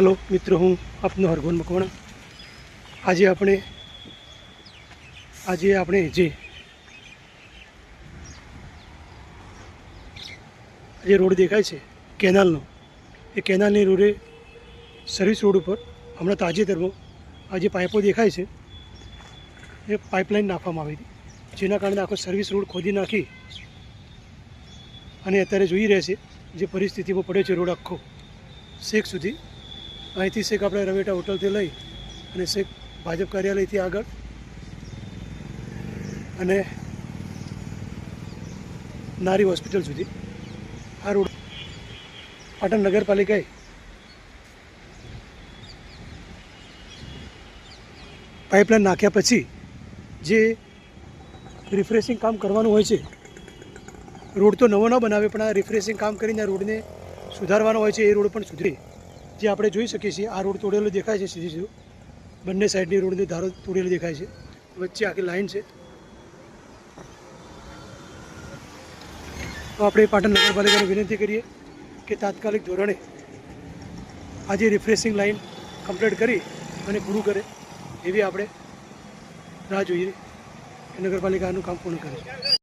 Hello, મિત્રો, હું આપનો હરગોન મકવાણા. આજે આપણે આજે આપણે જે જે રોડ દેખાય છે, કેનાલનો, એ કેનાલની રોડે સર્વિસ રોડ ઉપર, હમણાં તાજેતરમાં આ જે પાઇપો દેખાય છે, એ પાઇપલાઇન નાખવામાં આવી હતી. જેના કારણે આખો સર્વિસ રોડ ખોદી નાખી અને અત્યારે જોઈ રહેશે જે પરિસ્થિતિમાં પડ્યો છે રોડ આખો. શેખ સુધી અહીંથી શેખ આપણે રવેટા હોટલથી લઈ અને શેખ ભાજપ કાર્યાલયથી આગળ. અને નારી હોસ્પિટલ સુધી. આ રોડ પાટણ નગરપાલિકાએ પાઇપલાઇન નાખ્યા પછી જે રિફ્રેશિંગ કામ કરવાનું હોય છે, રોડ તો નવો ન બનાવે, પણ આ રિફ્રેશિંગ કામ કરીને આ રોડને સુધારવાનો હોય છે, એ રોડ પણ સુધરે. જે આપણે જોઈ શકીએ છીએ, આ રોડ તોડેલો દેખાય છે સીધી સીધું. બંને સાઈડની રોડની ધારો તોડેલી દેખાય છે. વચ્ચે આખી લાઈન છે. તો આપણે પાટણ નગરપાલિકાને વિનંતી કરીએ કે તાત્કાલિક ધોરણે આજે રિફ્રેશિંગ લાઈન કમ્પ્લીટ કરી અને પૂરું કરે એવી આપણે રાહ જોઈએ. નગરપાલિકાનું કામ પૂર્ણ કરે.